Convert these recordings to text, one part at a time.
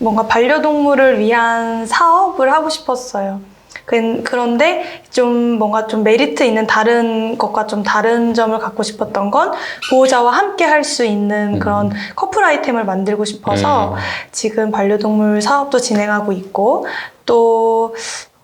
뭔가 반려동물을 위한 사업을 하고 싶었어요. 그- 그런데 좀 뭔가 좀 메리트 있는 다른 것과 좀 다른 점을 갖고 싶었던 건 보호자와 함께 할 수 있는 음. 그런 커플 아이템을 만들고 싶어서 음. 지금 반려동물 사업도 진행하고 있고 또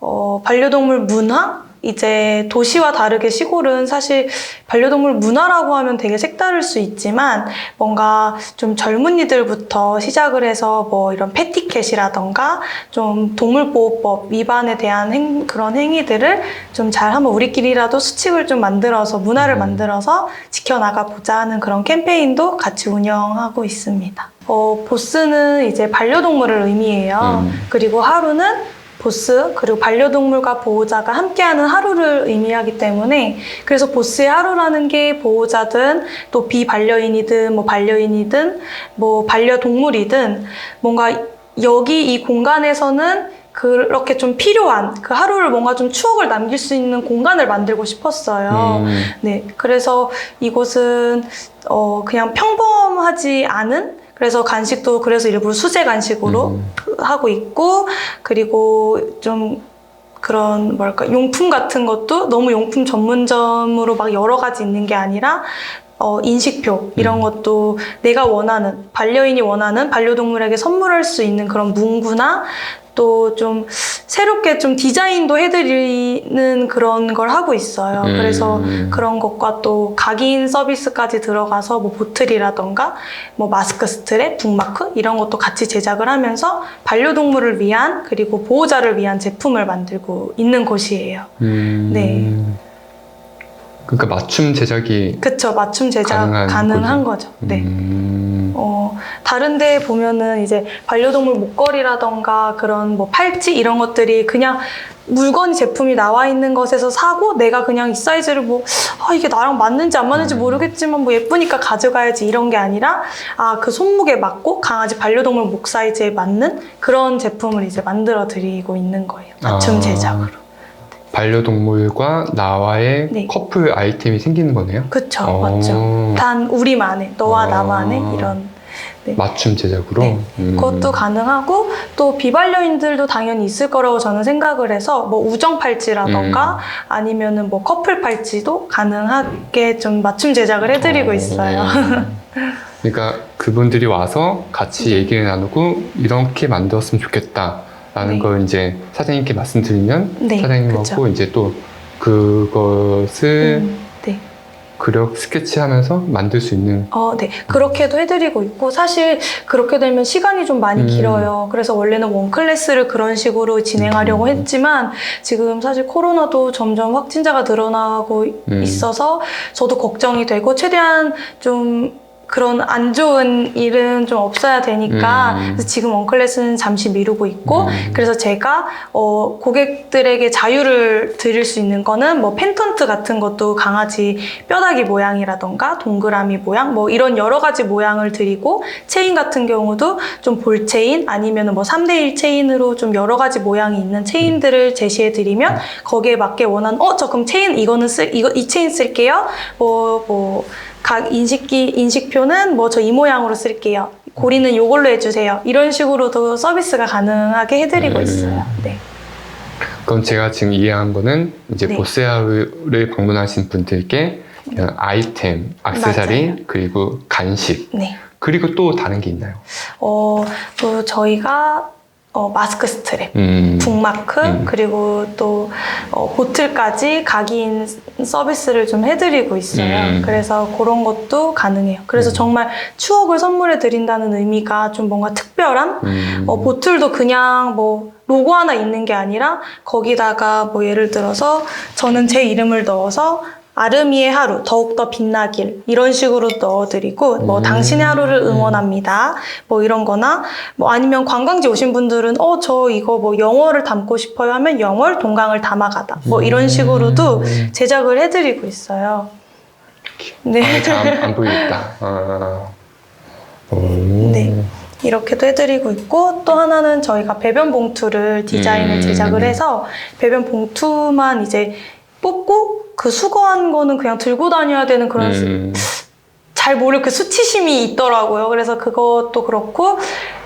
어, 반려동물 문화 이제 도시와 다르게 시골은 사실 반려동물 문화라고 하면 되게 색다를 수 있지만 뭔가 좀 젊은이들부터 시작을 해서 뭐 이런 패티켓이라던가 좀 동물보호법 위반에 대한 행- 그런 행위들을 좀 잘 한번 우리끼리라도 수칙을 좀 만들어서 문화를 음. 만들어서 지켜나가 보자 하는 그런 캠페인도 같이 운영하고 있습니다. 어, 보스는 이제 반려동물을 의미해요. 음. 그리고 하루는 보스 그리고 반려동물과 보호자가 함께하는 하루를 의미하기 때문에 그래서 보스의 하루라는 게 보호자든 또 비반려인이든 뭐 반려인이든 뭐 반려동물이든 뭔가 여기 이 공간에서는 그렇게 좀 필요한 그 하루를 뭔가 좀 추억을 남길 수 있는 공간을 만들고 싶었어요. 음. 네, 그래서 이곳은 어 그냥 평범하지 않은 그래서 간식도 그래서 일부러 수제 간식으로 음. 하고 있고 그리고 좀 그런 뭐랄까 용품 같은 것도 너무 용품 전문점으로 막 여러 가지 있는 게 아니라 어, 인식표 이런 음. 것도 내가 원하는 반려인이 원하는 반려동물에게 선물할 수 있는 그런 문구나 또 좀 새롭게 좀 디자인도 해드리는 그런 걸 하고 있어요. 음. 그래서 그런 것과 또 각인 서비스까지 들어가서 뭐 보틀이라던가 뭐 마스크 스트랩, 북마크 이런 것도 같이 제작을 하면서 반려동물을 위한 그리고 보호자를 위한 제품을 만들고 있는 곳이에요. 음. 네. 그러니까 맞춤 제작이 그쵸 맞춤 제작 가능한 가능한, 거죠. 네. 음. 어, 다른 데 보면은 이제 반려동물 목걸이라던가 그런 뭐 팔찌 이런 것들이 그냥 물건 제품이 나와 있는 것에서 사고 내가 그냥 이 사이즈를 뭐, 아, 이게 나랑 맞는지 안 맞는지 음. 모르겠지만 뭐 예쁘니까 가져가야지 이런 게 아니라 아, 그 손목에 맞고 강아지 반려동물 목 사이즈에 맞는 그런 제품을 이제 만들어 드리고 있는 거예요. 맞춤 아. 제작으로. 반려동물과 나와의 네. 커플 아이템이 생기는 거네요. 그쵸, 어. 맞죠. 단 우리만의, 너와 아. 나만의 이런 맞춤 제작으로. 네. 음. 그것도 가능하고 또 비반려인들도 당연히 있을 거라고 저는 생각을 해서 뭐 우정 팔찌라던가 음. 아니면은 뭐 커플 팔찌도 가능하게 좀 맞춤 제작을 해드리고 있어요. 그러니까 그분들이 와서 같이 얘기를 나누고 이렇게 만들었으면 좋겠다라는 네. 걸 이제 사장님께 말씀드리면 네, 사장님하고 그쵸. 이제 또 그것을 음, 네. 그려 스케치하면서 만들 수 있는 어, 네. 그렇게도 해드리고 있고, 사실 그렇게 되면 시간이 좀 많이 음. 길어요. 그래서 원래는 원 클래스를 그런 식으로 진행하려고 음. 했지만, 지금 사실 코로나도 점점 확진자가 늘어나고 음. 있어서 저도 걱정이 되고, 최대한 좀 그런 안 좋은 일은 좀 없어야 되니까, 음. 그래서 지금 원 클래스는 잠시 미루고 있고, 음. 그래서 제가 어, 고객들에게 자유를 드릴 수 있는 거는 뭐 펜턴트 같은 것도 강아지 뼈다귀 모양이라던가 동그라미 모양 뭐 이런 여러 가지 모양을 드리고 체인 같은 경우도 좀 볼 체인 아니면은 뭐 3대1 체인으로 좀 여러 가지 모양이 있는 체인들을 제시해 드리면 거기에 맞게 원하는 어 저 그럼 체인 이거는 쓸 이거 이 체인 쓸게요 뭐뭐 각 인식기 인식 표는 뭐 저 이 모양으로 쓸게요 고리는 요걸로 해주세요 이런 식으로도 서비스가 가능하게 해드리고 음. 있어요 네. 그럼 제가 지금 이해한 거는 이제 네. 보스하우를 방문하신 분들께 그냥 아이템, 액세서리 맞아요. 그리고 간식 네. 그리고 또 다른 게 있나요? 어, 또 저희가 어, 마스크 스트랩, 음. 북마크, 음. 그리고 또 어, 보틀까지 각인 서비스를 좀 해드리고 있어요. 음. 그래서 그런 것도 가능해요. 그래서 음. 정말 추억을 선물해 드린다는 의미가 좀 뭔가 특별함? 음. 어, 보틀도 그냥 뭐 로고 하나 있는 게 아니라 거기다가 뭐 예를 들어서 저는 제 이름을 넣어서 아름이의 하루 더욱더 빛나길 이런 식으로 넣어드리고 뭐 음. 당신의 하루를 응원합니다 뭐 이런 거나 뭐 아니면 관광지 오신 분들은 어 저 이거 뭐 영어를 담고 싶어요 하면 영월 동강을 담아가다 뭐 이런 식으로도 음. 제작을 해드리고 있어요 네. 아, 잘안 안 보이겠다. 아. 오. 네. 이렇게도 해드리고 있고 또 하나는 저희가 배변 봉투를 디자인을 음. 제작을 해서 배변 봉투만 이제 뽑고 그 수거한 거는 그냥 들고 다녀야 되는 그런 수- 음. 잘 모를 그 수치심이 있더라고요. 그래서 그것도 그렇고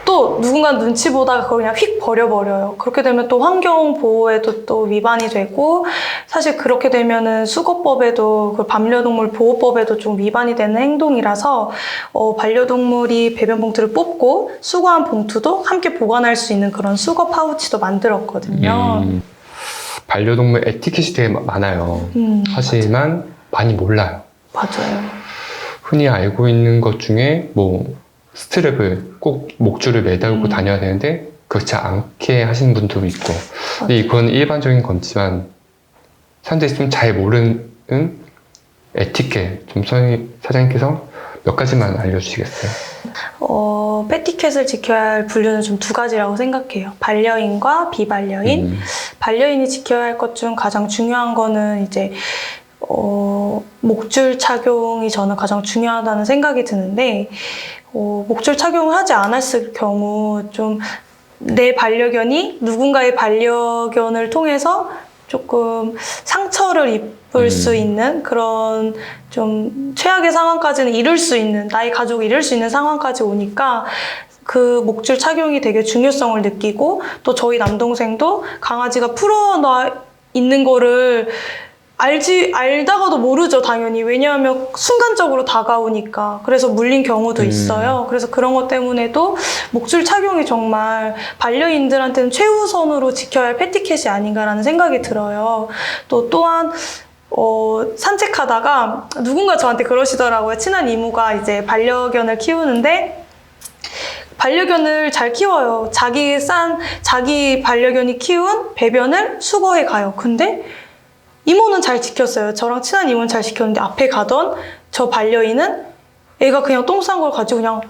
또 누군가 눈치 보다가 그걸 그냥 휙 버려버려요. 그렇게 되면 또 환경 보호에도 또 위반이 되고 사실 그렇게 되면은 수거법에도 그 반려동물 보호법에도 좀 위반이 되는 행동이라서 어, 반려동물이 배변 봉투를 뽑고 수거한 봉투도 함께 보관할 수 있는 그런 수거 파우치도 만들었거든요. 음, 반려동물 에티켓이 되게 마- 많아요. 음, 하지만 많이 몰라요. 맞아요. 흔히 알고 있는 것 중에 뭐 스트랩을 꼭 목줄을 매달고 음. 다녀야 되는데 그렇지 않게 하시는 분도 있고 근데 이건 일반적인 거지만 사람들이 좀 잘 모르는 에티켓 좀 선- 사장님께서 몇 가지만 알려주시겠어요? 어, 패티켓을 지켜야 할 분류는 좀 두 가지라고 생각해요. 반려인과 비반려인. 음, 반려인이 지켜야 할 것 중 가장 중요한 거는 이제 어, 목줄 착용이 저는 가장 중요하다는 생각이 드는데 어, 목줄 착용을 하지 않았을 경우 좀 내 반려견이 누군가의 반려견을 통해서 조금 상처를 입을 음. 수 있는 그런 좀 최악의 상황까지는 이룰 수 있는 나의 가족이 이룰 수 있는 상황까지 오니까 그 목줄 착용이 되게 중요성을 느끼고 또 저희 남동생도 강아지가 풀어놔 있는 거를 알지 알다가도 모르죠 당연히 왜냐하면 순간적으로 다가오니까 그래서 물린 경우도 음. 있어요 그래서 그런 것 때문에도 목줄 착용이 정말 반려인들한테는 최우선으로 지켜야 할 패티켓이 아닌가라는 생각이 들어요 또 또한 어, 산책하다가 누군가 저한테 그러시더라고요 친한 이모가 이제 반려견을 키우는데 반려견을 잘 키워요. 자기 싼, 자기 반려견이 키운 배변을 수거해 가요. 근데 이모는 잘 지켰어요. 저랑 친한 이모는 잘 지켰는데 앞에 가던 저 반려인은 애가 그냥 똥 싼 걸 가지고 그냥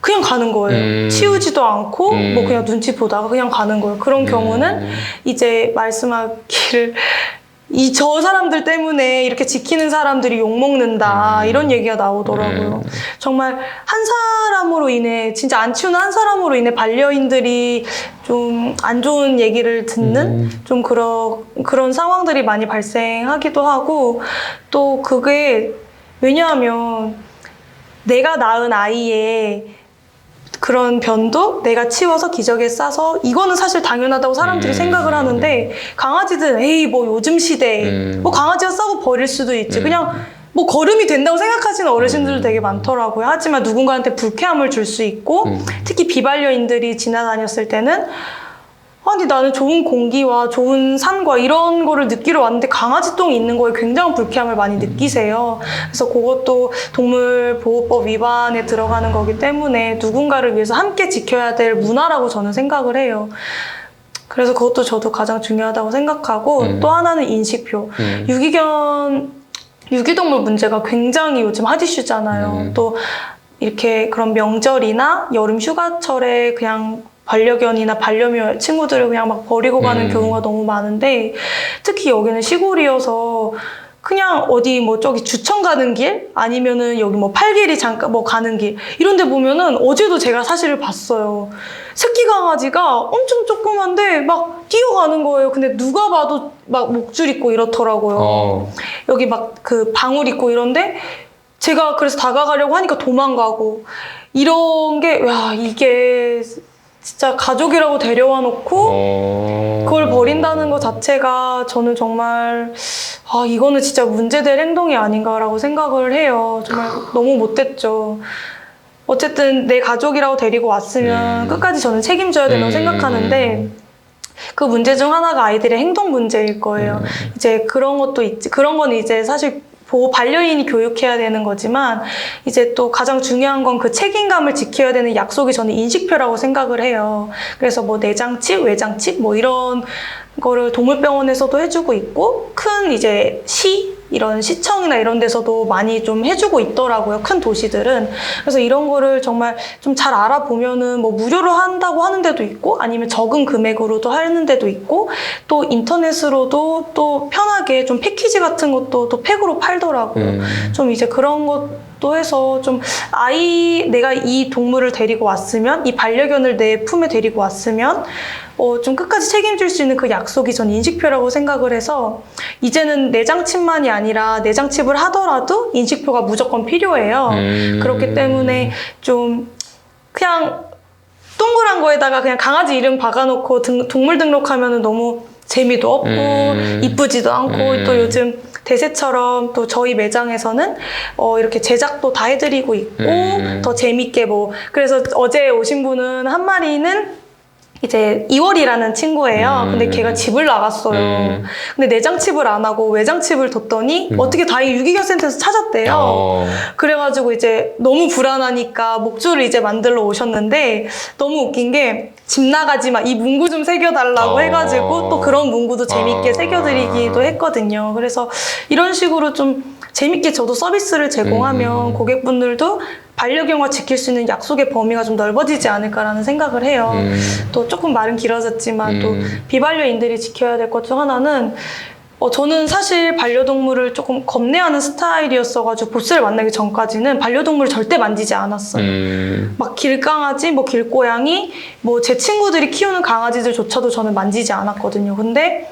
그냥 가는 거예요. 음. 치우지도 않고 음. 뭐 그냥 눈치 보다가 그냥 가는 거예요. 그런 경우는 음, 이제 말씀하기를 이 저 사람들 때문에 이렇게 지키는 사람들이 욕 먹는다 음. 이런 얘기가 나오더라고요. 음. 정말 한 사람으로 인해 진짜 안 치우는 한 사람으로 인해 반려인들이 좀 안 좋은 얘기를 듣는 음. 좀 그런 그런 상황들이 많이 발생하기도 하고 또 그게 왜냐하면 내가 낳은 아이의 그런 변도 내가 치워서 기저귀에 싸서 이거는 사실 당연하다고 사람들이 음. 생각을 하는데 강아지들 에이 뭐 요즘 시대에 음. 뭐 강아지가 싸고 버릴 수도 있지 음. 그냥 뭐 걸음이 된다고 생각하시는 어르신들도 음. 되게 많더라고요 하지만 누군가한테 불쾌함을 줄 수 있고 음. 특히 비반려인들이 지나다녔을 때는 아니 나는 좋은 공기와 좋은 산과 이런 거를 느끼러 왔는데 강아지 똥이 있는 거에 굉장한 불쾌함을 많이 느끼세요. 그래서 그것도 동물보호법 위반에 들어가는 거기 때문에 누군가를 위해서 함께 지켜야 될 문화라고 저는 생각을 해요. 그래서 그것도 저도 가장 중요하다고 생각하고 음. 또 하나는 인식표. 음. 유기견 유기동물 문제가 굉장히 요즘 핫이슈잖아요. 음. 또 이렇게 그런 명절이나 여름 휴가철에 그냥 반려견이나 반려묘 친구들을 그냥 막 버리고 가는 음. 경우가 너무 많은데 특히 여기는 시골이어서 그냥 어디 뭐 저기 주천 가는 길 아니면은 여기 뭐 팔길이 잠깐 뭐 가는 길 이런 데 보면은 어제도 제가 사실을 봤어요. 새끼 강아지가 엄청 조그만데 막 뛰어가는 거예요. 근데 누가 봐도 막 목줄 있고 이렇더라고요. 어, 여기 막 그 방울 있고 이런데 제가 그래서 다가가려고 하니까 도망가고 이런 게야 이게 진짜 가족이라고 데려와 놓고 어. 그걸 버린다는 것 자체가 저는 정말 아 이거는 진짜 문제될 행동이 아닌가라고 생각을 해요. 정말 너무 못됐죠. 어쨌든 내 가족이라고 데리고 왔으면 음. 끝까지 저는 책임져야 된다고 음. 생각하는데 그 문제 중 하나가 아이들의 행동 문제일 거예요. 음. 이제 그런 것도 있지. 그런 건 이제 사실 보호 반려인이 교육해야 되는 거지만 이제 또 가장 중요한 건 그 책임감을 지켜야 되는 약속이 저는 인식표라고 생각을 해요. 그래서 뭐 내장칩, 외장칩 뭐 이런 거를 동물병원에서도 해주고 있고 큰 이제 시 이런 시청이나 이런 데서도 많이 좀 해주고 있더라고요. 큰 도시들은. 그래서 이런 거를 정말 좀 잘 알아보면은 뭐 무료로 한다고 하는 데도 있고 아니면 적은 금액으로도 하는 데도 있고 또 인터넷으로도 또 편하게 좀 패키지 같은 것도 또 팩으로 팔더라고요. 음. 좀 이제 그런 것 도 해서 좀 아이 내가 이 동물을 데리고 왔으면 이 반려견을 내 품에 데리고 왔으면 어, 좀 끝까지 책임질 수 있는 그 약속이 전 인식표라고 생각을 해서 이제는 내장칩만이 아니라 내장칩을 하더라도 인식표가 무조건 필요해요. 음. 그렇기 때문에 좀 그냥 똥 동그란 거에다가 그냥 강아지 이름 박아놓고 등- 동물 등록하면은 너무 재미도 없고 음. 이쁘지도 않고 음. 또 요즘 대세처럼 또 저희 매장에서는 어, 이렇게 제작도 다 해드리고 있고 음. 더 재밌게 뭐 그래서 어제 오신 분은 한 마리는 이제 2월이라는 친구예요. 음. 근데 걔가 집을 나갔어요. 음. 근데 내장 칩을 안 하고 외장 칩을 뒀더니 음. 어떻게 다행히 유기견 센터에서 찾았대요. 어. 그래가지고 이제 너무 불안하니까 목줄을 이제 만들러 오셨는데 너무 웃긴 게 집 나가지 마 이 문구 좀 새겨달라고 어. 해가지고 또 그런 문구도 재밌게 어. 새겨드리기도 했거든요. 그래서 이런 식으로 좀 재밌게 저도 서비스를 제공하면 음. 고객분들도 반려견과 지킬 수 있는 약속의 범위가 좀 넓어지지 않을까라는 생각을 해요. 음. 또 조금 말은 길어졌지만 또 음. 비반려인들이 지켜야 될 것 중 하나는 어, 저는 사실 반려동물을 조금 겁내하는 스타일이었어가지고 보스를 만나기 전까지는 반려동물을 절대 만지지 않았어요. 음. 막 길강아지, 뭐 길고양이, 뭐 제 친구들이 키우는 강아지들조차도 저는 만지지 않았거든요. 근데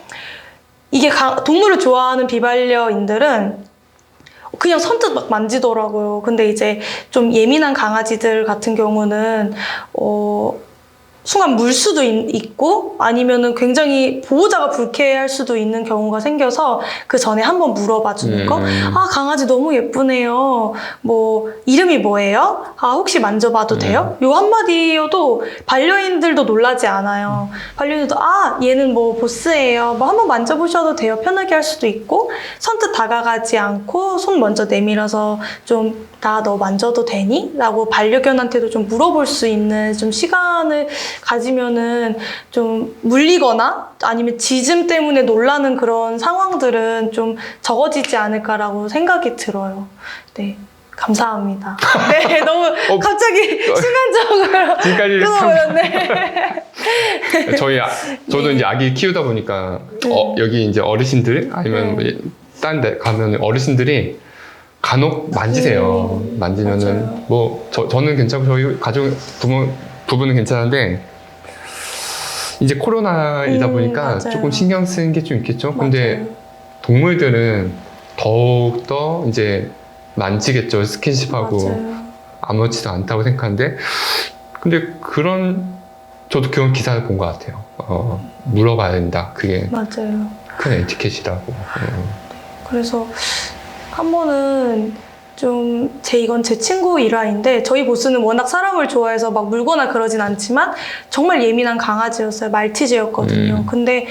이게 가- 동물을 좋아하는 비반려인들은 그냥 선뜻 막 만지더라고요. 근데 이제 좀 예민한 강아지들 같은 경우는 어 순간 물 수도 있, 고 아니면은 굉장히 보호자가 불쾌할 수도 있는 경우가 생겨서 그 전에 한번 물어봐 주는 거. 음. 아 강아지 너무 예쁘네요. 뭐 이름이 뭐예요? 아 혹시 만져봐도 돼요? 요 한마디여도 반려인들도 놀라지 않아요. 반려인들도 아 얘는 뭐 보스예요. 뭐 한번 만져보셔도 돼요. 편하게 할 수도 있고 선뜻 다가가지 않고 손 먼저 내밀어서 좀 나 너 만져도 되니? 라고 반려견한테도 좀 물어볼 수 있는 좀 시간을 가지면은 좀 물리거나 아니면 짖음 때문에 놀라는 그런 상황들은 좀 적어지지 않을까라고 생각이 들어요. 네. 감사합니다. 네, 너무 어, 갑자기 순간적으로 지금까지 끊어버렸네. 저희 아, 저도 네. 이제 아기 키우다 보니까 음. 어, 여기 이제 어르신들 아니면 음. 딴데 가면 어르신들이 간혹 만지세요. 음, 만지면은 맞아요. 뭐 저, 저는 괜찮고 저희 가족 부모 부부는 괜찮은데 이제 코로나이다 음, 보니까 맞아요. 조금 신경 쓰는 게 좀 있겠죠. 근데 맞아요. 동물들은 더욱 더 이제 만지겠죠. 스킨십하고 맞아요. 아무렇지도 않다고 생각하는데 근데 그런 저도 그런 기사를 본 것 같아요. 어, 물어봐야 된다. 그게 맞아요. 큰 에티켓이라고. 어. 그래서 한 번은 좀 제 이건 제 친구 일화인데 저희 보스는 워낙 사람을 좋아해서 막 물거나 그러진 않지만 정말 예민한 강아지였어요. 말티즈였거든요. 음. 근데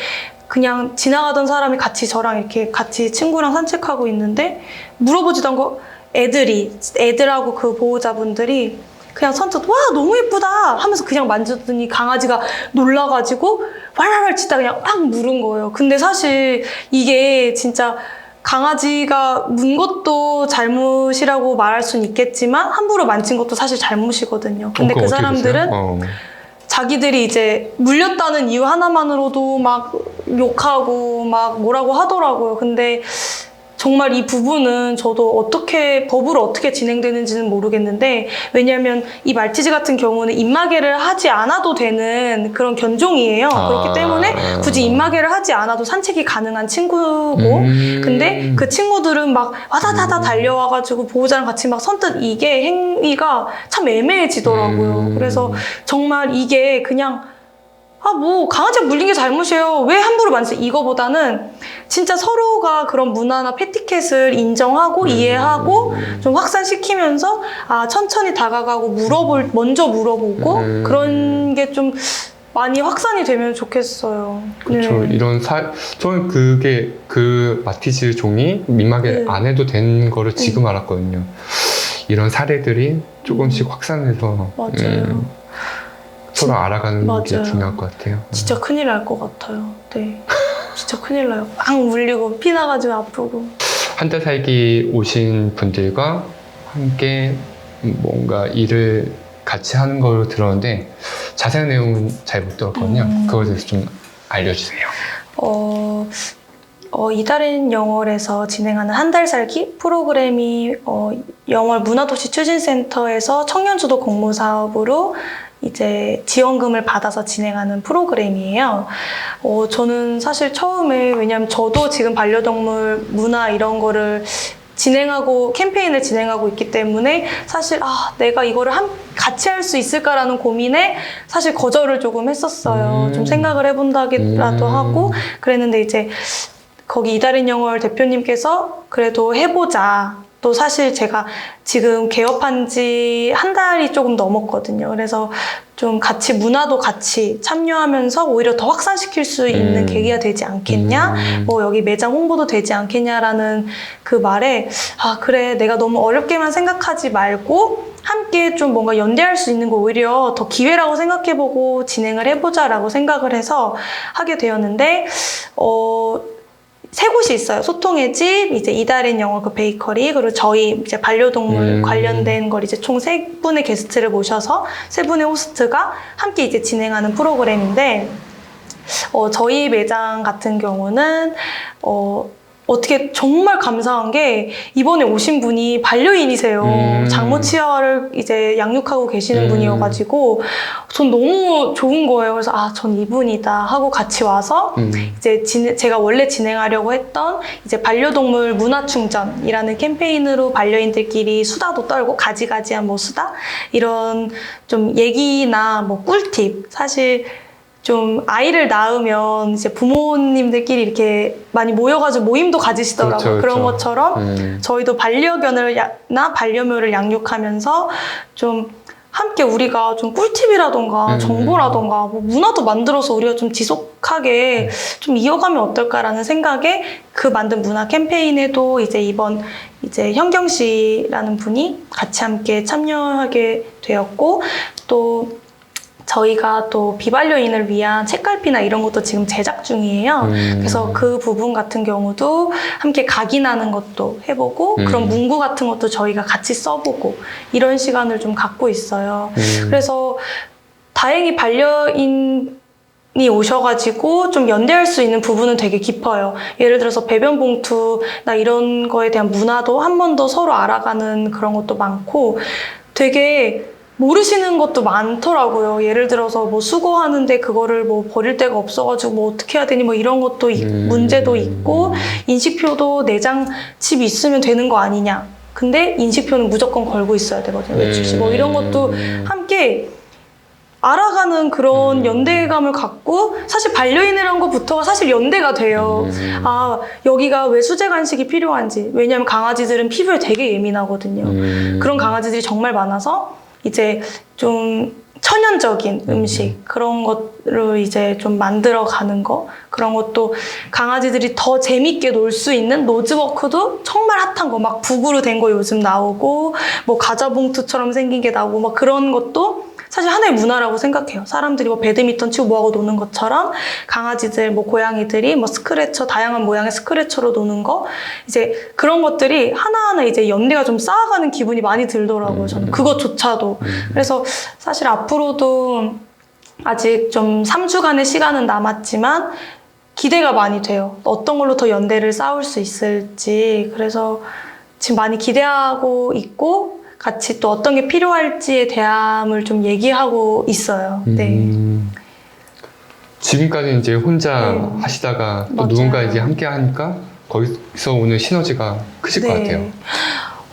그냥 지나가던 사람이 같이 저랑 이렇게 같이 친구랑 산책하고 있는데 물어보지도 않고 애들이 애들하고 그 보호자분들이 그냥 선뜻 와 너무 예쁘다 하면서 그냥 만졌더니 강아지가 놀라가지고 왈왈왈 치다 그냥 막 물은 거예요. 근데 사실 이게 진짜 강아지가 문 것도 잘못이라고 말할 수는 있겠지만 함부로 만진 것도 사실 잘못이거든요. 근데 어, 그 사람들은? 어. 자기들이 이제 물렸다는 이유 하나만으로도 막 욕하고 막 뭐라고 하더라고요. 근데 정말 이 부분은 저도 어떻게 법으로 어떻게 진행되는지는 모르겠는데 왜냐하면 이 말티즈 같은 경우는 입마개를 하지 않아도 되는 그런 견종이에요. 아. 그렇기 때문에 굳이 입마개를 하지 않아도 산책이 가능한 친구고 음. 근데 그 친구들은 막 와다다다 음. 달려와가지고 보호자랑 같이 막 선뜻 이게 행위가 참 애매해지더라고요. 음. 그래서 정말 이게 그냥 아 뭐 강아지가 물린 게 잘못이에요. 왜 함부로 만지? 이거보다는 진짜 서로가 그런 문화나 패티켓을 인정하고 음. 이해하고 좀 확산시키면서 아 천천히 다가가고 물어볼 먼저 물어보고 음. 그런 게 좀 많이 확산이 되면 좋겠어요. 그렇죠. 네. 이런 사, 저는 그게 그 마티즈 종이 민마개 네. 안 해도 된 거를 지금 알았거든요. 이런 사례들이 조금씩 확산해서 맞아요. 음, 서로 알아가는 게 맞아요. 중요할 것 같아요. 진짜 큰일 날 것 같아요. 네. 진짜 큰일 나요. 막 물리고 피 나가지고 아프고. 한 달 살기 오신 분들과 함께 뭔가 일을 같이 하는 걸 들었는데 자세한 내용은 잘 못 들었거든요. 음. 그거에 대해서 좀 알려주세요. 어, 어, 이달인 영월에서 진행하는 한 달 살기 프로그램이 어, 영월 문화도시 추진센터에서 청년주도 공모 사업으로 이제 지원금을 받아서 진행하는 프로그램이에요. 어, 저는 사실 처음에 왜냐면 저도 지금 반려동물 문화 이런 거를 진행하고 캠페인을 진행하고 있기 때문에 사실 아 내가 이거를 한 같이 할 수 있을까라는 고민에 사실 거절을 조금 했었어요. 음. 좀 생각을 해본다기라도 음. 하고 그랬는데 이제 거기 이다린 영월 대표님께서 그래도 해보자. 또 사실 제가 지금 개업한 지 한 달이 조금 넘었거든요. 그래서 좀 같이 문화도 같이 참여하면서 오히려 더 확산시킬 수 있는 음. 계기가 되지 않겠냐? 음. 뭐 여기 매장 홍보도 되지 않겠냐라는 그 말에 아 그래 내가 너무 어렵게만 생각하지 말고 함께 좀 뭔가 연대할 수 있는 거 오히려 더 기회라고 생각해보고 진행을 해보자라고 생각을 해서 하게 되었는데 어. 세 곳이 있어요. 소통의 집, 이제 이달인 영어 그 베이커리, 그리고 저희 이제 반려동물 음. 관련된 걸 이제 총 세 분의 게스트를 모셔서 세 분의 호스트가 함께 이제 진행하는 프로그램인데, 어, 저희 매장 같은 경우는, 어, 어떻게 정말 감사한 게 이번에 오신 분이 반려인이세요. 음. 장모 치아를 이제 양육하고 계시는 음. 분이어가지고 전 너무 좋은 거예요. 그래서 아, 전 이분이다 하고 같이 와서 음. 이제 진- 제가 원래 진행하려고 했던 이제 반려동물 문화충전이라는 캠페인으로 반려인들끼리 수다도 떨고 가지가지한 뭐 수다 이런 좀 얘기나 뭐 꿀팁 사실 좀 아이를 낳으면 이제 부모님들끼리 이렇게 많이 모여가지고 모임도 가지시더라고요. 그렇죠, 그런 그렇죠. 것처럼 음. 저희도 반려견을나 반려묘를 양육하면서 좀 함께 우리가 좀 꿀팁이라던가 음. 정보라던가 뭐 문화도 만들어서 우리가 좀 지속하게 좀 이어가면 어떨까라는 생각에 그 만든 문화 캠페인에도 이제 이번 이제 현경 씨라는 분이 같이 함께 참여하게 되었고 또 저희가 또 비반려인을 위한 책갈피나 이런 것도 지금 제작 중이에요. 음. 그래서 그 부분 같은 경우도 함께 각인하는 것도 해보고 음. 그런 문구 같은 것도 저희가 같이 써보고 이런 시간을 좀 갖고 있어요. 음. 그래서 다행히 반려인 이 오셔가지고 좀 연대할 수 있는 부분은 되게 깊어요. 예를 들어서 배변 봉투나 이런 거에 대한 문화도 한 번 더 서로 알아가는 그런 것도 많고 되게 모르시는 것도 많더라고요. 예를 들어서 뭐 수거하는데 그거를 뭐 버릴 데가 없어가지고 뭐 어떻게 해야 되니 뭐 이런 것도 있- 음. 문제도 있고 인식표도 내장 칩 있으면 되는 거 아니냐. 근데 인식표는 무조건 걸고 있어야 되거든요. 외출시 뭐 이런 것도 음. 함께 알아가는 그런 음. 연대감을 갖고 사실 반려인이라는 것부터가 사실 연대가 돼요. 음. 아 여기가 왜 수제 간식이 필요한지 왜냐하면 강아지들은 피부에 되게 예민하거든요. 음. 그런 강아지들이 정말 많아서 이제 좀 천연적인 음. 음식 그런 것을 이제 좀 만들어 가는 거 그런 것도 강아지들이 더 재밌게 놀 수 있는 노즈워크도 정말 핫한 거 막 북으로 된 거 요즘 나오고 뭐 과자 봉투처럼 생긴 게 나오고 막 그런 것도 사실 하나의 문화라고 생각해요. 사람들이 뭐 배드민턴 치고 뭐하고 노는 것처럼 강아지들, 뭐 고양이들이 뭐 스크래처, 다양한 모양의 스크래처로 노는 거 이제 그런 것들이 하나하나 이제 연대가 좀 쌓아가는 기분이 많이 들더라고요. 저는 그것조차도. 음. 그래서 사실 앞으로도 아직 좀 3주간의 시간은 남았지만 기대가 많이 돼요. 어떤 걸로 더 연대를 쌓을 수 있을지. 그래서 지금 많이 기대하고 있고 같이 또 어떤 게 필요할지에 대함을 좀 얘기하고 있어요. 네. 음. 지금까지 이제 혼자 네. 하시다가 또 맞아요. 누군가 이제 함께 하니까 거기서 오는 시너지가 크실 것 같아요.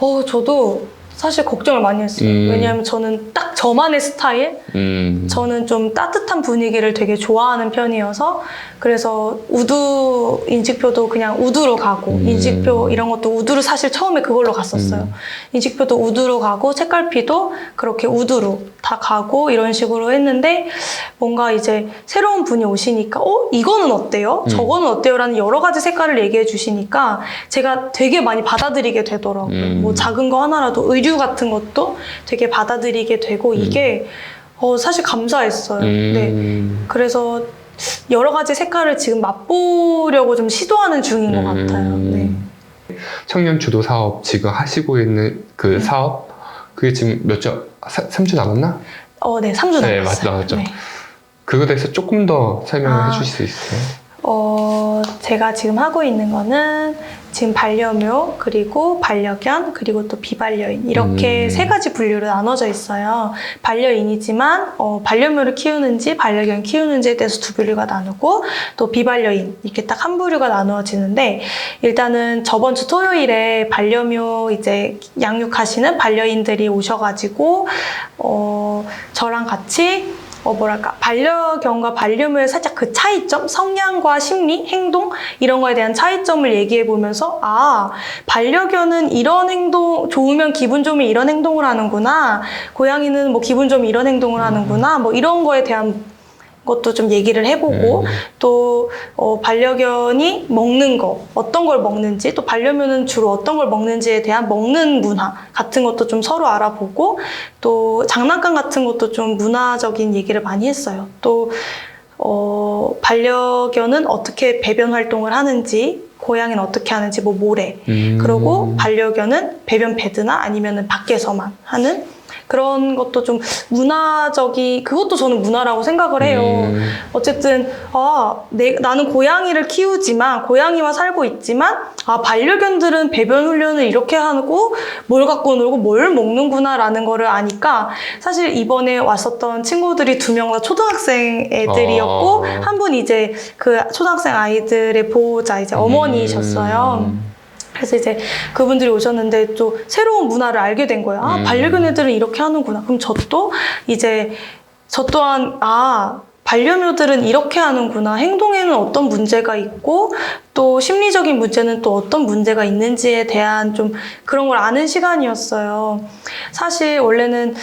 어, 저도 사실 걱정을 많이 했어요. 음. 왜냐하면 저는 딱 저만의 스타일, 음. 저는 좀 따뜻한 분위기를 되게 좋아하는 편이어서 그래서 우드 인식표도 그냥 우드로 가고 음. 인식표 이런 것도 우드로 사실 처음에 그걸로 갔었어요. 음. 인식표도 우드로 가고 책갈피도 그렇게 우드로 다 가고 이런 식으로 했는데 뭔가 이제 새로운 분이 오시니까 어 이거는 어때요? 음. 저거는 어때요?라는 여러 가지 색깔을 얘기해 주시니까 제가 되게 많이 받아들이게 되더라고요. 음. 뭐 작은 거 하나라도 의류 같은 것도 되게 받아들이게 되고 이게 어, 사실 감사했어요. 네. 음. 그래서 여러 가지 색깔을 지금 맛보려고 좀 시도하는 중인 것 음. 같아요. 네. 청년 주도 사업 지금 하시고 있는 그 음. 사업 그게 지금 몇 주, 3주 남았나? 어, 네, 3주 남았어요. 네, 맞- 남았죠. 네. 그거에 대해서 조금 더 설명을 아. 해주실 수 있어요? 어, 어, 제가 지금 하고 있는 거는 지금 반려묘, 그리고 반려견, 그리고 또 비반려인. 이렇게 음. 세 가지 분류로 나눠져 있어요. 반려인이지만, 어, 반려묘를 키우는지, 반려견 키우는지에 대해서 두 부류가 나누고, 또 비반려인. 이렇게 딱 한 부류가 나누어지는데, 일단은 저번 주 토요일에 반려묘 이제 양육하시는 반려인들이 오셔가지고, 어, 저랑 같이 어, 뭐랄까, 반려견과 반려묘의 살짝 그 차이점, 성향과 심리, 행동, 이런 거에 대한 차이점을 얘기해 보면서, 아, 반려견은 이런 행동, 좋으면 기분 좋으면 이런 행동을 하는구나. 고양이는 뭐 기분 좋으면 이런 행동을 하는구나. 뭐 이런 거에 대한 것도 좀 얘기를 해보고, 음. 또, 어, 반려견이 먹는 거, 어떤 걸 먹는지, 또 반려묘는 주로 어떤 걸 먹는지에 대한 먹는 문화 같은 것도 좀 서로 알아보고, 또 장난감 같은 것도 좀 문화적인 얘기를 많이 했어요. 또, 어, 반려견은 어떻게 배변 활동을 하는지, 고양이는 어떻게 하는지, 뭐 모래. 음. 그리고 반려견은 배변 패드나 아니면은 밖에서만 하는 그런 것도 좀 문화적이 그것도 저는 문화라고 생각을 해요. 음. 어쨌든 아, 내, 나는 고양이를 키우지만 고양이와 살고 있지만 아 반려견들은 배변 훈련을 이렇게 하고 뭘 갖고 놀고 뭘 먹는구나라는 거를 아니까 사실 이번에 왔었던 친구들이 두 명 다 초등학생 애들이었고 어. 한분 이제 그 초등학생 아이들의 보호자 이제 어머니셨어요. 음. 그래서 이제 그분들이 오셨는데 또 새로운 문화를 알게 된 거예요. 아, 음. 반려견 애들은 이렇게 하는구나. 그럼 저 또 이제 저 또한 아, 반려묘들은 이렇게 하는구나. 행동에는 어떤 문제가 있고 또 심리적인 문제는 또 어떤 문제가 있는지에 대한 좀 그런 걸 아는 시간이었어요. 사실 원래는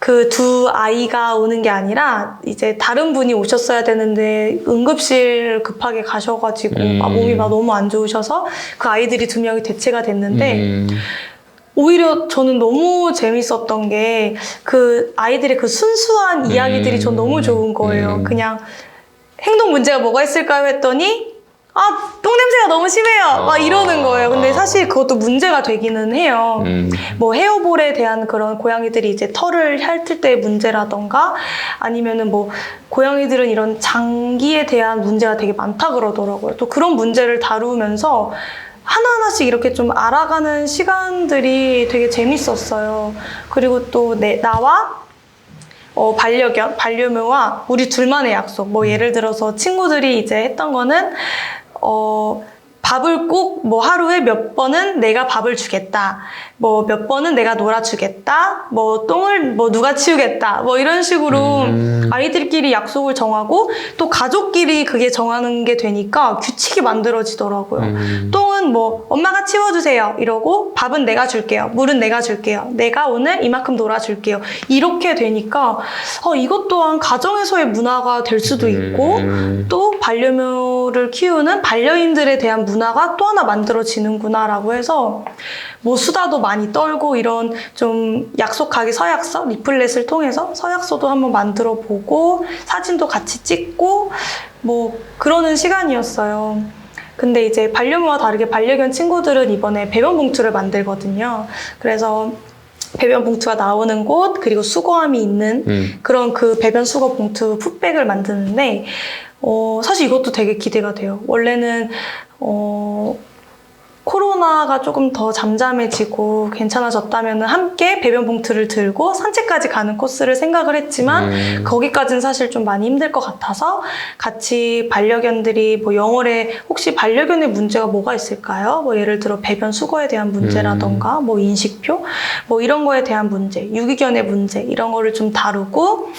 그 두 아이가 오는 게 아니라 이제 다른 분이 오셨어야 되는데 응급실 급하게 가셔가지고 음. 아, 몸이 막 너무 안 좋으셔서 그 아이들이 두 명이 대체가 됐는데 음. 오히려 저는 너무 재밌었던 게 그 아이들의 그 순수한 이야기들이 전 너무 좋은 거예요. 음. 그냥 행동 문제가 뭐가 있을까요 했더니 아, 똥 냄새가 너무 심해요. 막 아. 이러는 거예요. 근데 사실 그것도 문제가 되기는 해요. 음. 뭐 헤어볼에 대한 그런 고양이들이 이제 털을 핥을 때의 문제라던가 아니면은 뭐 고양이들은 이런 장기에 대한 문제가 되게 많다 그러더라고요. 또 그런 문제를 다루면서 하나하나씩 이렇게 좀 알아가는 시간들이 되게 재밌었어요. 그리고 또 내, 나와 어, 반려견, 반려묘와 우리 둘만의 약속. 뭐 예를 들어서 친구들이 이제 했던 거는 어, 밥을 꼭 뭐 하루에 몇 번은 내가 밥을 주겠다. 뭐 몇 번은 내가 놀아주겠다. 뭐 똥을 뭐 누가 치우겠다. 뭐 이런 식으로 음. 아이들끼리 약속을 정하고 또 가족끼리 그게 정하는 게 되니까 규칙이 만들어지더라고요. 음. 똥은 뭐 엄마가 치워주세요 이러고 밥은 내가 줄게요 물은 내가 줄게요 내가 오늘 이만큼 놀아줄게요 이렇게 되니까 어, 이것 또한 가정에서의 문화가 될 수도 있고 음. 또 반려묘를 키우는 반려인들에 대한 문화가 또 하나 만들어지는구나라고 해서 뭐 수다도 많이 떨고 이런 좀 약속하기 서약서 리플렛을 통해서 서약서도 한번 만들어 보고 사진도 같이 찍고 뭐 그러는 시간이었어요. 근데 이제 반려묘와 다르게 반려견 친구들은 이번에 배변 봉투를 만들거든요. 그래서 배변 봉투가 나오는 곳 그리고 수거함이 있는 음. 그런 그 배변 수거 봉투 풋백을 만드는데 어, 사실 이것도 되게 기대가 돼요. 원래는 어, 코로나가 조금 더 잠잠해지고 괜찮아졌다면 함께 배변 봉투를 들고 산책까지 가는 코스를 생각을 했지만 음. 거기까지는 사실 좀 많이 힘들 것 같아서 같이 반려견들이 뭐 영월에 혹시 반려견의 문제가 뭐가 있을까요? 뭐 예를 들어 배변 수거에 대한 문제라던가 뭐 인식표 뭐 이런 거에 대한 문제, 유기견의 문제 이런 거를 좀 다루고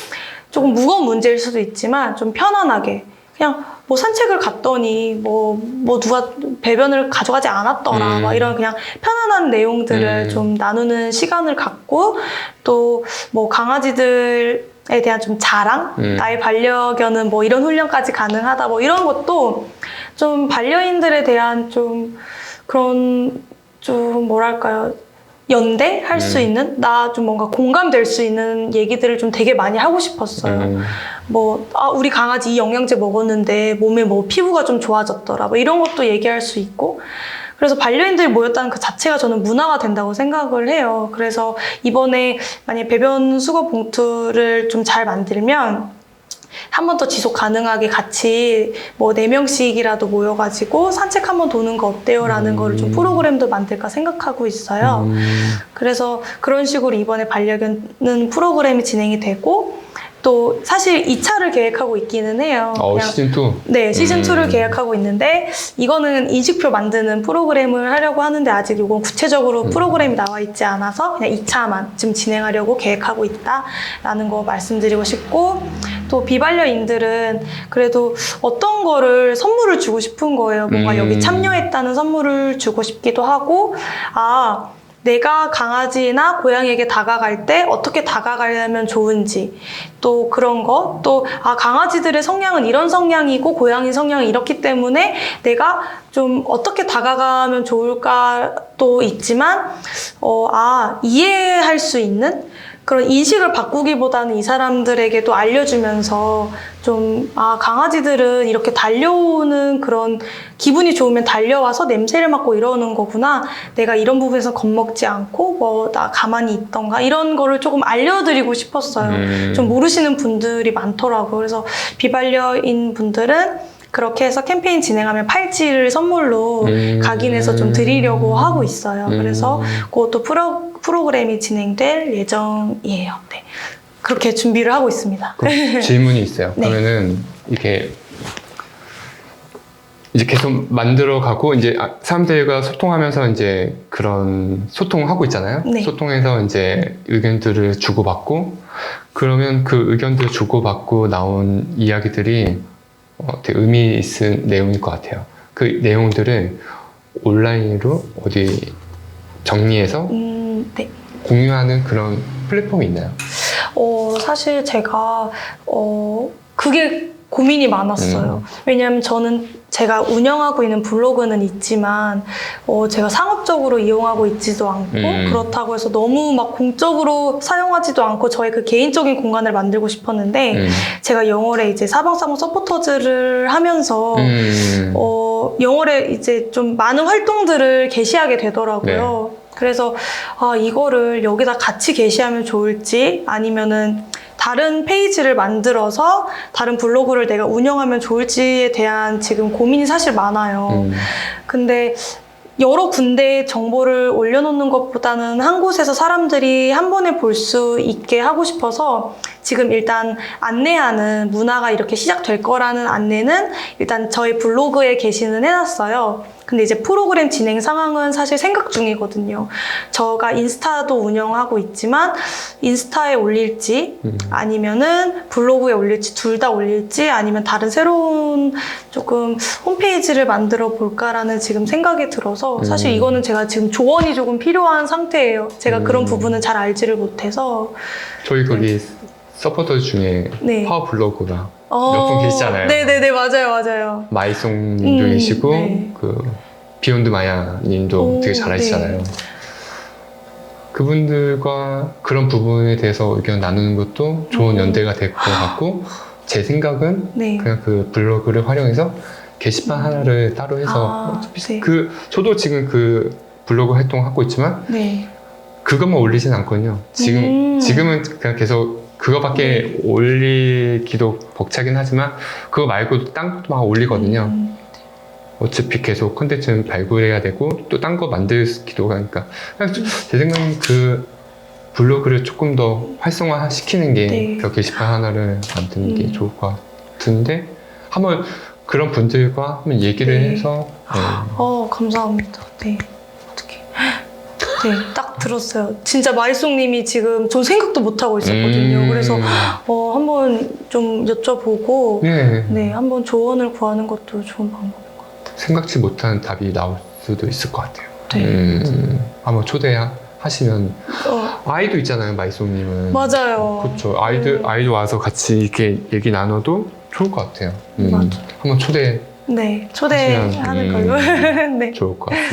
조금 무거운 문제일 수도 있지만 좀 편안하게 그냥 뭐 산책을 갔더니 뭐, 뭐 누가 배변을 가져가지 않았더라 음. 막 이런 그냥 편안한 내용들을 음. 좀 나누는 시간을 갖고 또 뭐 강아지들 에 대한 좀 자랑 음. 나의 반려견은 뭐 이런 훈련까지 가능하다 뭐 이런 것도 좀 반려인들에 대한 좀 그런 좀 뭐랄까요 연대 할수 음. 있는 나 좀 뭔가 공감될 수 있는 얘기들을 좀 되게 많이 하고 싶었어요. 음. 뭐, 아, 우리 강아지 이 영양제 먹었는데 몸에 뭐 피부가 좀 좋아졌더라. 뭐 이런 것도 얘기할 수 있고. 그래서 반려인들이 모였다는 그 자체가 저는 문화가 된다고 생각을 해요. 그래서 이번에 만약 배변 수거 봉투를 좀 잘 만들면 한 번 더 지속 가능하게 같이 뭐 네 명씩이라도 모여가지고 산책 한 번 도는 거 어때요? 라는 음. 거를 좀 프로그램도 만들까 생각하고 있어요. 음, 그래서 그런 식으로 이번에 반려견은 프로그램이 진행이 되고 또 사실 2차를 계획하고 있기는 해요. 어, 그냥 시즌 2. 네, 시즌 음. 2를 계약하고 있는데 이거는 인식표 만드는 프로그램을 하려고 하는데 아직 이건 구체적으로 음. 프로그램이 나와 있지 않아서 그냥 2차만 지금 진행하려고 계획하고 있다라는 거 말씀드리고 싶고 또 비반려인들은 그래도 어떤 거를 선물을 주고 싶은 거예요. 뭔가 음. 여기 참여했다는 선물을 주고 싶기도 하고 아 내가 강아지나 고양이에게 다가갈 때 어떻게 다가가려면 좋은지 또 그런 거또아 강아지들의 성향은 이런 성향이고 고양이 성향이 이렇기 때문에 내가 좀 어떻게 다가가면 좋을까도 있지만 어 아 이해할 수 있는 그런 인식을 바꾸기보다는 이 사람들에게도 알려주면서 좀, 아, 강아지들은 이렇게 달려오는 그런 기분이 좋으면 달려와서 냄새를 맡고 이러는 거구나. 내가 이런 부분에서 겁먹지 않고, 뭐, 나 가만히 있던가. 이런 거를 조금 알려드리고 싶었어요. 음. 좀 모르시는 분들이 많더라고요. 그래서 비반려인 분들은 그렇게 해서 캠페인 진행하면 팔찌를 선물로 음. 각인해서 좀 드리려고 하고 있어요. 음. 그래서 그것도 프로, 프로그램이 진행될 예정이에요. 네. 그렇게 준비를 하고 있습니다. 질문이 있어요. 네. 그러면은 이렇게 이제 계속 만들어 가고 이제 아, 사람들과 소통하면서 이제 그런 소통을 하고 있잖아요. 네. 소통해서 이제 의견들을 주고받고 그러면 그 의견들 주고받고 나온 이야기들이 어, 되게 의미 있는 내용일 것 같아요. 그 내용들을 온라인으로 어디 정리해서 음, 네. 공유하는 그런 플랫폼이 있나요? 어, 사실 제가, 어, 그게 고민이 많았어요. 왜냐하면 저는 제가 운영하고 있는 블로그는 있지만, 어, 제가 상업적으로 이용하고 있지도 않고, 음. 그렇다고 해서 너무 막 공적으로 사용하지도 않고, 저의 그 개인적인 공간을 만들고 싶었는데, 음. 제가 영월에 이제 사방사방 서포터즈를 하면서, 음. 어, 영월에 이제 좀 많은 활동들을 게시하게 되더라고요. 네. 그래서 아, 이거를 여기다 같이 게시하면 좋을지 아니면은 다른 페이지를 만들어서 다른 블로그를 내가 운영하면 좋을지에 대한 지금 고민이 사실 많아요. 음. 근데 여러 군데 정보를 올려놓는 것보다는 한 곳에서 사람들이 한 번에 볼 수 있게 하고 싶어서 지금 일단 안내하는 문화가 이렇게 시작될 거라는 안내는 일단 저희 블로그에 게시는 해놨어요. 근데 이제 프로그램 진행 상황은 사실 생각 중이거든요. 저가 인스타도 운영하고 있지만 인스타에 올릴지 음. 아니면은 블로그에 올릴지 둘 다 올릴지 아니면 다른 새로운 조금 홈페이지를 만들어 볼까라는 지금 생각이 들어서 사실 음. 이거는 제가 지금 조언이 조금 필요한 상태예요. 제가 음. 그런 부분은 잘 알지를 못해서 저희 거기 서포터 중에 네. 파워 블로그가 어, 몇분 계시잖아요. 네네네 맞아요 맞아요. 마이송님도 음, 계시고 네. 그 비욘드 마야님도 오, 되게 잘하시잖아요. 네. 그분들과 그런 부분에 대해서 의견 나누는 것도 좋은 음. 연대가 될 것 같고 제 생각은 네. 그냥 그 블로그를 활용해서 게시판 하나를 따로 해서 아, 네. 그 저도 지금 그 블로그 활동하고 있지만 네. 그것만 올리진 않거든요. 지금 음. 지금은 그냥 계속 그거밖에 올리기도 벅차긴 하지만 그거 말고도 딴 것도 막 올리거든요. 음, 어차피 계속 컨텐츠는 발굴해야 되고 또 딴 거 만들기도 하니까 그냥 제 생각엔 그 블로그를 조금 더 활성화 시키는 게 네. 그 게시판 하나를 만드는 게 음. 좋을 것 같은데 한번 그런 분들과 한번 얘기를 네. 해서 네. 어 감사합니다. 네 네 딱 들었어요. 진짜 마이송님이 지금 전 생각도 못 하고 있었거든요. 음. 그래서 어 한번 좀 여쭤보고 네. 네 한번 조언을 구하는 것도 좋은 방법. 생각지 못한 답이 나올 수도 있을 것 같아요. 네. 음, 한번 초대하시면 어 아이도 있잖아요, 마이송님은. 맞아요. 그렇죠. 아이들 음. 아이도 와서 같이 이렇게 얘기 나눠도 좋을 것 같아요. 음, 맞아. 한번 초대 네 초대하는 하시면, 음. 걸로. 네. 좋을 것 같습니다.